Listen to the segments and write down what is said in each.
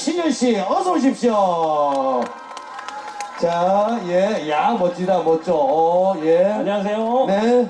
최신현 씨, 어서 오십시오. 자, 예, 야, 멋지다, 멋져. 어, 예. 안녕하세요. 네.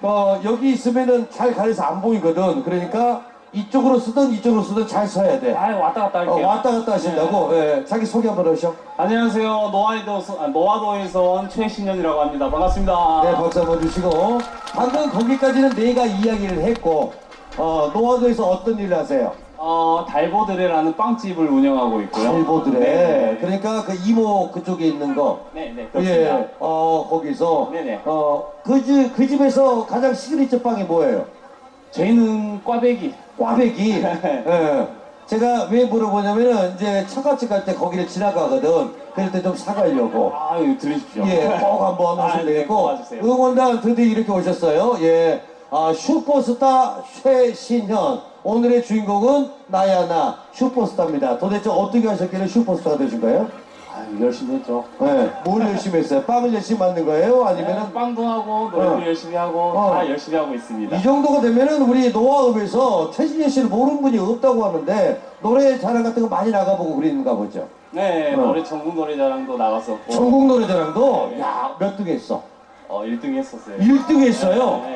어, 여기 있으면은 잘 가려서 안 보이거든. 그러니까 이쪽으로 쓰든 이쪽으로 쓰든 잘 서야 돼. 아 왔다 갔다 어, 할게요. 왔다 갔다 하신다고? 예. 자기 소개 한번 하셔. 안녕하세요. 노아이도 아, 노아도에서 온 최신현이라고 합니다. 반갑습니다. 네, 박수 한번 주시고. 방금 거기까지는 내가 이야기를 했고, 어, 노화도에서 어떤 일을 하세요? 어, 달보드레라는 빵집을 운영하고 있고요. 일보들에. 네. 그러니까 그 이모 그쪽에 있는 거. 네, 네, 그렇습니다. 예, 어, 거기서. 네네. 어, 그, 집, 그 집에서 가장 시그니처 빵이 뭐예요? 저희는 꽈배기. 꽈배기. 예. 제가 왜 물어보냐면은, 이제 처갓집 갈 때 거기를 지나가거든. 그럴 때 좀 사가려고. 아유, 들으십시오. 예, 꼭 한번 아, 하시면 네, 되겠고. 꼭 와주세요. 응원단 드디어 이렇게 오셨어요. 예. 아, 슈퍼스타 최신현. 오늘의 주인공은 나야 나 슈퍼스타입니다. 도대체 어떻게 하셨길래 슈퍼스타가 되신 거예요? 아유, 열심히 했죠. 네, 뭘 열심히 했어요? 빵을 열심히 만든 거예요? 아니면은 네, 빵도 하고 노래도 어. 열심히 하고 어. 다 열심히 하고 있습니다. 이 정도가 되면은 우리 노아읍에서 최신현 씨를 모르는 분이 없다고 하는데 노래 자랑 같은 거 많이 나가보고 그러는가 보죠. 네, 어. 노래 전국 노래자랑도 나갔었고 전국 노래자랑도 네. 야, 몇 등 했어? 어, 1등 했었어요. 1등 했어요. 네,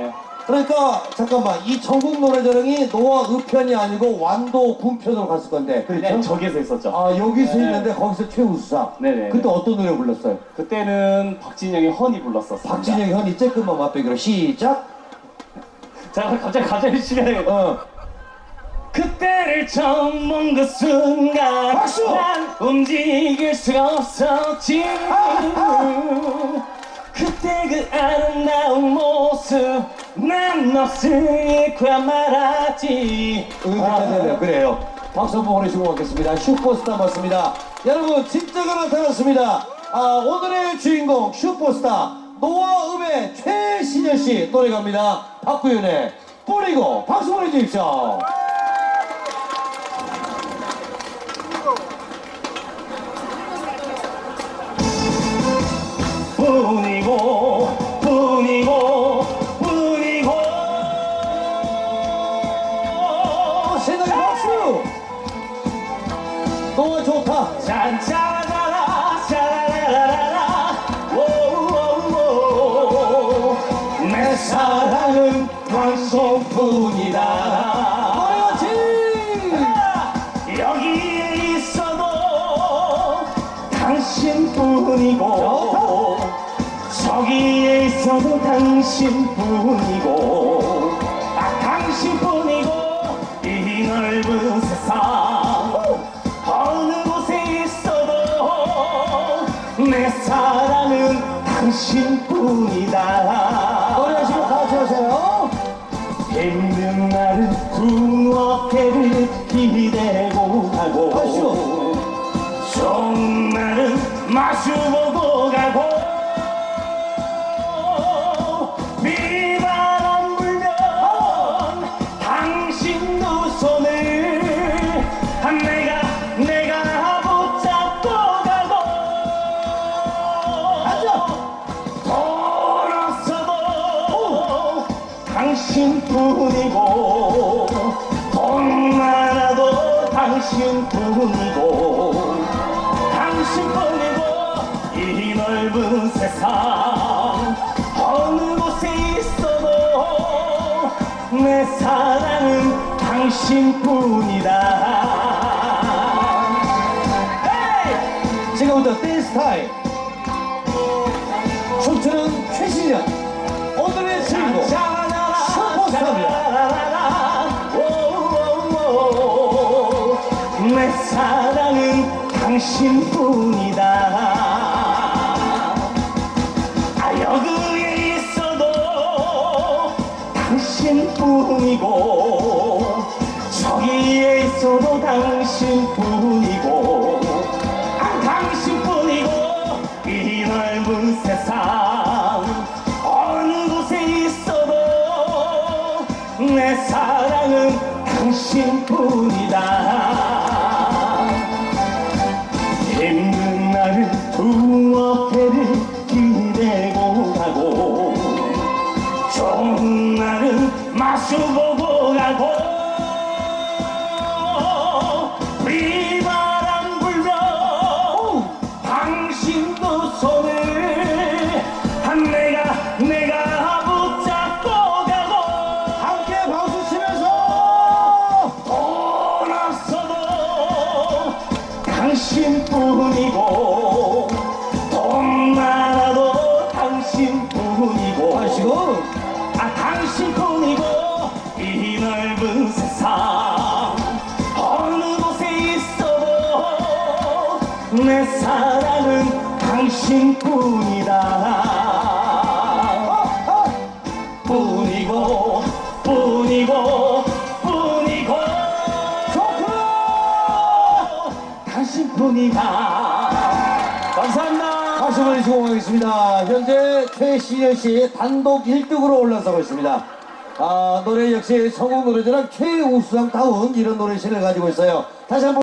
그러니까 잠깐만 이 전국 노래자랑이 노아읍 편이 아니고 완도 군편으로 갔을 건데 네, 그렇죠? 네, 저기에서 했었죠. 아 여기서 네. 했는데 거기서 최우수상. 네네. 그때 어떤 노래 불렀어요? 그때는 박진영의 허니 불렀었습니다. 박진영 현이 쬐끔만 맛배기로 시작. 제가 갑자기 갑자기 시간이 어. 그때를 처음 본 그 순간 박수! 난 움직일 수가 없었지 그때 그 아름다운 모습 난 잃고야 말았지 응답하네요. 그래요. 박수 한번 보내주고 가겠습니다. 슈퍼스타 맞습니다. 여러분 진짜가 나타났습니다. 아, 오늘의 주인공 슈퍼스타 노아음의 최신현 씨 노래 갑니다. 박구윤의 뿌리고 박수 보내주십시오. 노아 좋다. 짠짜라라라 짜라라라라 오오오 내 사랑은 방송뿐이다 당신뿐이고 저기에 있어도 당신뿐이고 내 사랑은 당신뿐이다 노래하시고 같이 하세요. 힘든 날은 당신뿐이고 돈 많아도 당신뿐이고 당신뿐이고 이 넓은 세상 어느 곳에 있어도 내 사랑은 당신뿐이다 당신뿐이다. 아 여기에 있어도 당신뿐이고 저기에 있어도 당신뿐이고 아 당신뿐이고 이 넓은 세상 어느 곳에 있어도 내 사랑은 당신뿐이다 나는 마주보고 갈고 비바람 불며 당신도 손을 한 내가 내가 붙잡고 가고 함께 박수 치면서 돈 앞서도 당신뿐이고 내 사랑은 당신뿐이다 뿐이고 뿐이고 뿐이고 당신뿐이다 감사합니다 박수 보내시고 가겠습니다. 현재 최신현 씨 단독 1등으로 올라서고 있습니다. 아, 노래 역시 성공 노래자랑 최우수상 다운 이런 노래 실을 가지고 있어요. 다시 한번